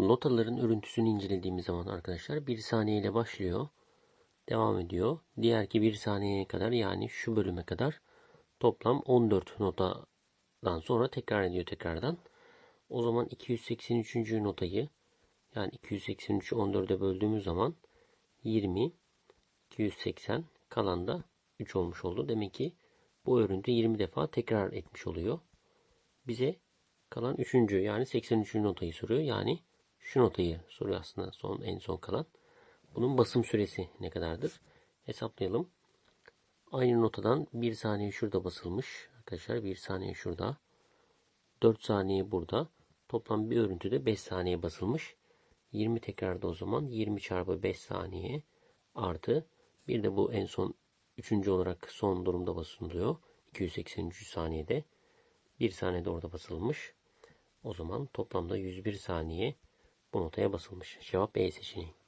Notaların örüntüsünü incelediğimiz zaman arkadaşlar 1 saniye ile başlıyor. Devam ediyor. Diğer ki 1 saniyeye kadar yani şu bölüme kadar toplam 14 notadan sonra tekrar ediyor tekrardan. O zaman 283. notayı yani 283'ü 14'e böldüğümüz zaman 20 280 kalan da 3 olmuş oldu. Demek ki bu örüntü 20 defa tekrar etmiş oluyor. Bize kalan 3. yani 83. notayı soruyor. Yani şu notayı soruyor aslında son en son kalan. Bunun basım süresi ne kadardır? Hesaplayalım. Aynı notadan 1 saniye şurada basılmış. Arkadaşlar 1 saniye şurada. 4 saniye burada. Toplam bir örüntüde 5 saniye basılmış. 20 tekrarda o zaman 20 çarpı 5 saniye artı bir de bu en son üçüncü olarak son durumda basılıyor. 283 saniyede. 1 saniyede orada basılmış. O zaman toplamda 101 saniye bu notaya basılmış. Cevap E seçeneği.